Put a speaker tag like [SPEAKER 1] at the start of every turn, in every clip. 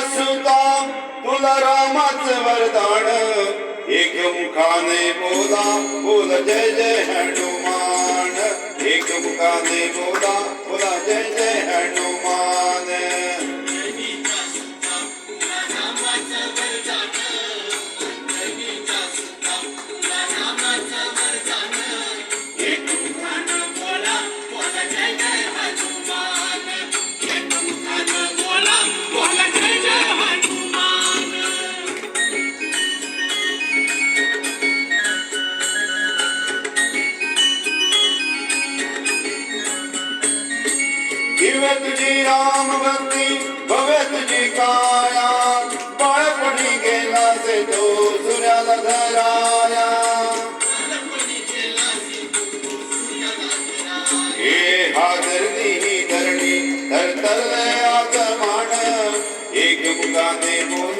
[SPEAKER 1] सुता तुला वरदान. एक मुखाने बोला बोल जय जय हनुमान. एक मुखाने बोला भवे तुझी राम भक्ति भवे तुझी काया पढ़ पढ़ी गेला से तो सूर्याला धराया। हे हादर दी ही धरणी धरतर आगमन। एक मुका ने मोन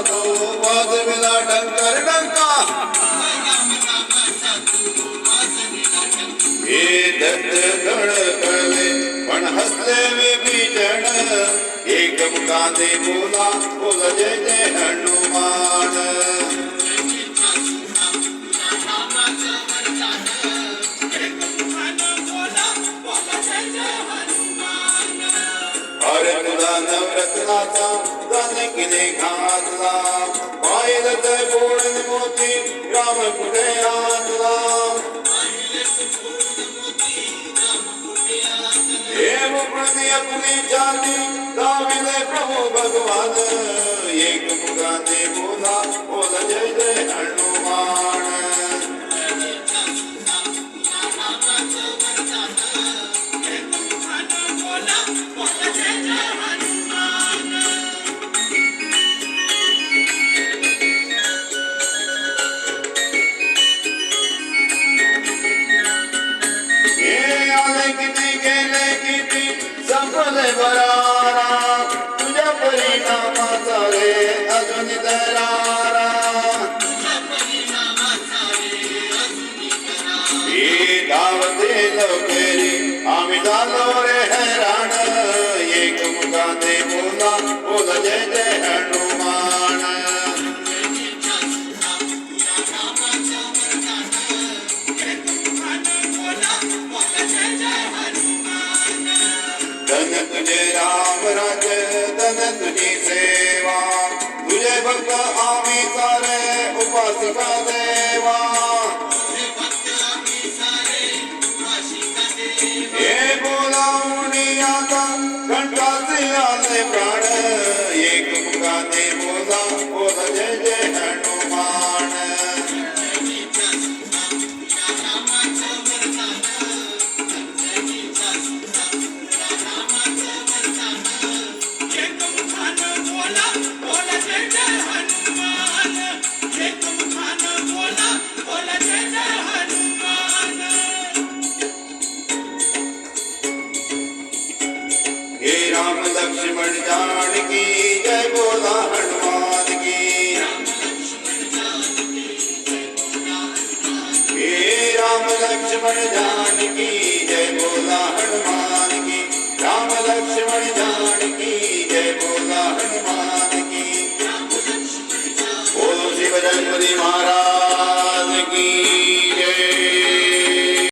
[SPEAKER 1] तो वाजविला डंकर डंका. हे दत्त कळकळले पण हसले विभीषण एक मुखाने बोला बोल जय जय हनुमान. अरे तुला नवरत्नाचा கலங்கினேன் காணலாம் ஆயிரத்தை போனது மூத்தி ராம குடையாடலாம் ஏவ பிரதி அப்படி ஜாதி தாவிலே பிரபு பகவான். ஏக முகா தேவோதா ஓல ஜெய ஜெய அண்ணா किती गेले, किती संपले बरारा. तुझ्या परिणामाचा रे अजून दरारा. धावते लवकरी आम्ही झालो रे हैराण. एक मुखाने बोला बोला जय जय हनुमान. धन तुझे राम राज्य धन तुझी सेवा। तुझे भक्त आम्ही सारे उपासिका दे। हे राम लक्ष्मण जानकी जय बोला हनुमान की हे राम लक्ष्मण जानकी